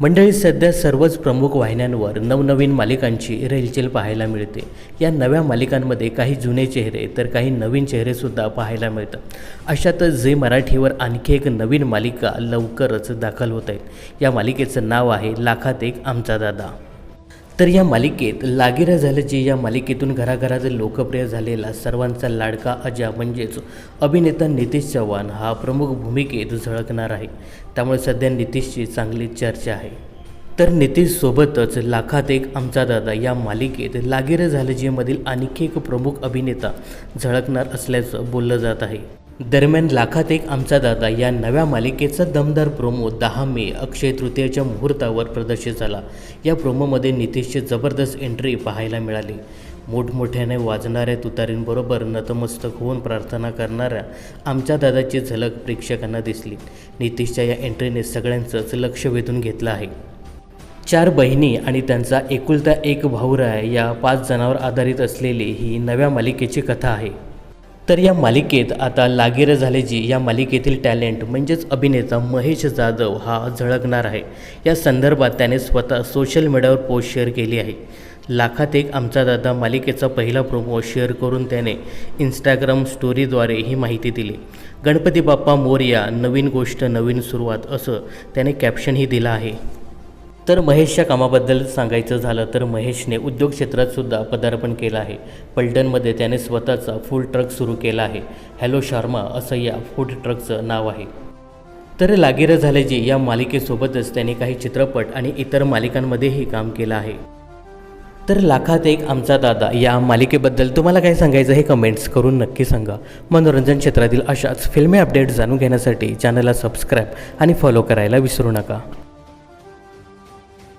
मंडळी सध्या सर्वच प्रमुख वाहिन्यांवर नवनवीन मालिकांची रेलचेल पाहायला मिळते. या नव्या मालिकांमध्ये काही जुने चेहरे तर काही नवीन चेहरेसुद्धा पाहायला मिळतात. अशातच जे मराठीवर आणखी एक नवीन मालिका लवकरच दाखल होत आहेत या मालिकेचं नाव आहे लाखात एक आमचा दादा. तर या मालिकेत लागिरं झाल्याची या मालिकेतून घराघरात लोकप्रिय झालेला सर्वांचा लाडका अजा म्हणजेच अभिनेता नितीश चव्हाण हा प्रमुख भूमिकेत झळकणार आहे. त्यामुळे सध्या नितीशची चांगली चर्चा आहे. तर नितीशसोबतच लाखात एक आमचा दादा या मालिकेत लागिरं झाल्याचीमधील आणखी एक प्रमुख अभिनेता झळकणार असल्याचं बोललं जात आहे. दरम्यान लाखात एक आमचा दादा या नव्या मालिकेचा दमदार प्रोमो दहा मे अक्षय तृतीयाच्या मुहूर्तावर प्रदर्शित झाला. या प्रोमोमध्ये नितीशची जबरदस्त एंट्री पाहायला मिळाली. मोठमोठ्याने वाजणाऱ्या तुतारींबरोबर नतमस्तक होऊन प्रार्थना करणाऱ्या आमच्या दादाची झलक प्रेक्षकांना दिसली. नितीशच्या या एंट्रीने सगळ्यांचंच लक्ष वेधून घेतलं आहे. चार बहिणी आणि त्यांचा एकुलता एक भाऊराय या पाच जणांवर आधारित असलेली ही नव्या मालिकेची कथा आहे. तर या मालिकेत आता लागीर झालेजी या मालिकेतील टॅलेंट म्हणजेच अभिनेता महेश जाधव हा झळकणार आहे. या संदर्भात त्याने स्वतः सोशल मीडियावर पोस्ट शेअर केली आहे. लाखात एक आमचा दादा मालिकेचा पहिला प्रोमो शेअर करून त्याने इंस्टाग्राम स्टोरीद्वारे ही माहिती दिली. गणपती बाप्पा मोर्या नवीन गोष्ट नवीन सुरुवात असं त्याने कॅप्शनही दिलं आहे. तर महेशच्या कामाबद्दल सांगायचं झालं तर महेशने उद्योग क्षेत्रात सुद्धा पदार्पण केलं आहे. पलटणमध्ये त्याने स्वतःचा फूड ट्रक सुरू केला आहे. हॅलो शर्मा असं या फूड ट्रकचं नाव आहे. तर लागिरं जे या मालिकेसोबतच त्याने काही चित्रपट आणि इतर मालिकांमध्येही काम केलं आहे. तर लाखात एक आमचा दादा या मालिकेबद्दल तुम्हाला काय सांगायचं हे कमेंट्स करून नक्की सांगा. मनोरंजन क्षेत्रातील अशाच फिल्मी अपडेट जाणून घेण्यासाठी चॅनलला सबस्क्राईब आणि फॉलो करायला विसरू नका.